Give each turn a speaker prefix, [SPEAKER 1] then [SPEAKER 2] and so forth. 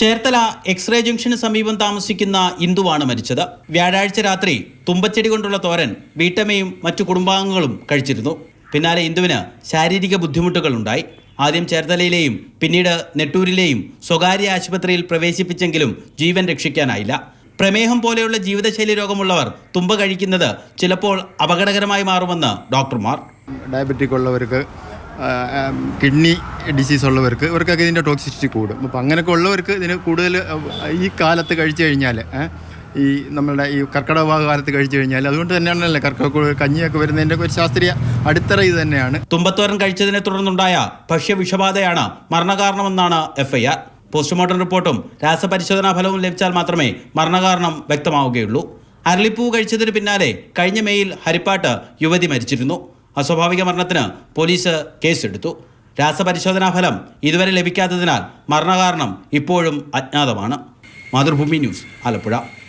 [SPEAKER 1] Cherthala x-ray junction സമീപം താമസിക്കുന്ന ഇന്ദുവാണ് മരിച്ചത്. വ്യാഴാഴ്ച രാത്രി തുമ്പച്ചെടി കൊണ്ടുള്ള തോരൻ വീട്ടമ്മയും മറ്റു കുടുംബാംഗങ്ങളും കഴിച്ചിരുന്നു. പിന്നാലെ ഇന്ദുവിന് ശാരീരിക ബുദ്ധിമുട്ടുകൾ ഉണ്ടായി ആദ്യം ചേർത്തലയിലെയും പിന്നീട് നെട്ടൂരിലെയും സ്വകാര്യ ആശുപത്രിയിൽ പ്രവേശിപ്പിച്ചെങ്കിലും ജീവൻ രക്ഷിക്കാനായില്ല. പ്രമേഹം പോലെയുള്ള ജീവിതശൈലി രോഗമുള്ളവർ തുമ്പ കഴിക്കുന്നത് ചിലപ്പോൾ അപകടകരമായി മാറുമെന്ന് ഡോക്ടർമാർ.
[SPEAKER 2] ഡയബറ്റിക് ഉള്ളവർക്ക് കിഡ്നി ഡിസീസ് ഉള്ളവർക്ക് ഇവർക്കൊക്കെ ഇതിന്റെ ടോക്സിസിറ്റി കൂടും. അപ്പോൾ അങ്ങനെയൊക്കെ ഉള്ളവർക്ക് ഇതിന് കൂടുതൽ ഈ കാലത്ത് കഴിച്ചു കഴിഞ്ഞാൽ ഈ നമ്മളുടെ ഈ കർക്കിടക കാലത്ത് കഴിച്ചു കഴിഞ്ഞാൽ അതുകൊണ്ട് തന്നെയാണല്ലേ കർക്കിടക കഞ്ഞിയൊക്കെ വരുന്നതിന്റെ ഒരു ശാസ്ത്രീയ അടിത്തറ ഇത് തന്നെയാണ്.
[SPEAKER 1] തുമ്പത്തോരൻ കഴിച്ചതിനെ തുടർന്നുണ്ടായ ഭക്ഷ്യ വിഷബാധയാണ് മരണകാരണമെന്നാണ് എഫ് ഐ ആർ പോസ്റ്റ്മോർട്ടം റിപ്പോർട്ടും രാസപരിശോധനാ ഫലവും ലഭിച്ചാൽ മാത്രമേ മരണകാരണം വ്യക്തമാവുകയുള്ളൂ. അരളിപ്പൂ കഴിച്ചതിന് പിന്നാലെ കഴിഞ്ഞ മെയ്യിൽ ഹരിപ്പാട്ട് യുവതി മരിച്ചിരുന്നു. അസ്വാഭാവിക മരണത്തിന് പോലീസ് കേസെടുത്തു. രാസപരിശോധനാ ഫലം ഇതുവരെ ലഭിക്കാത്തതിനാൽ മരണകാരണം ഇപ്പോഴും അജ്ഞാതമാണ്. മാതൃഭൂമി ന്യൂസ് ആലപ്പുഴ.